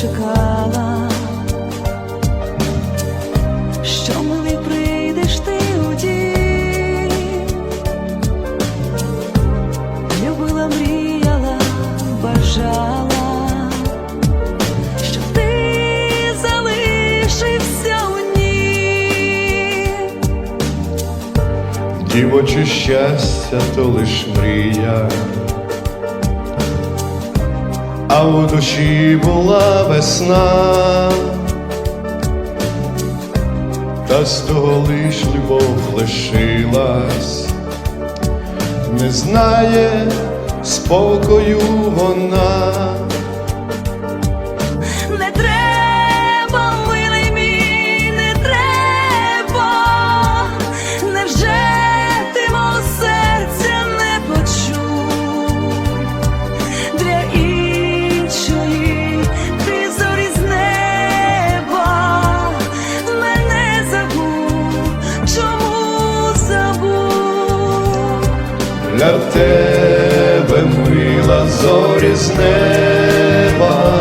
чекала, що милий прийдеш ти у дім, любила, мріяла, бажала, щоб ти залишився у ній. Дівоче щастя то лиш мрія, а у душі була весна, та з того лиш любов лишилась, не знає спокою вона. Для тебе мила зорі з неба,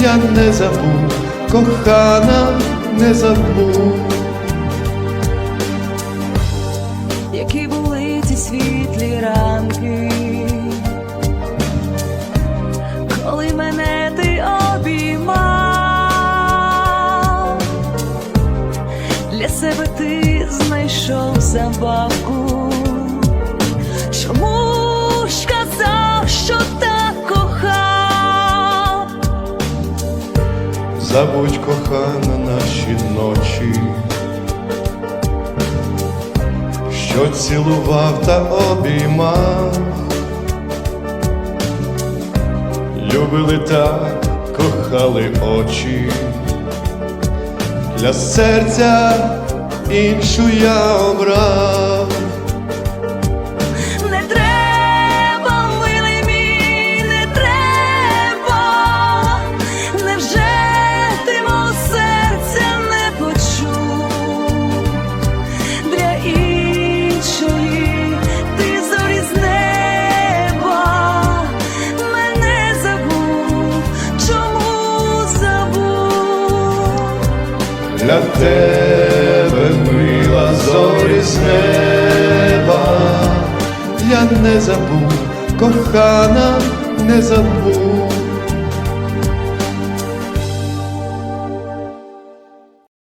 я не забув, кохана, не забув. які були ті світлі ранки, коли мене ти обіймав, для себе ти знайшов забавку, Забудь, кохана, наші ночі, що цілував та обіймав, любили так, кохали очі, для серця іншу я обрав. Для тебе мила зорі з неба, я не забув, кохана, не забув.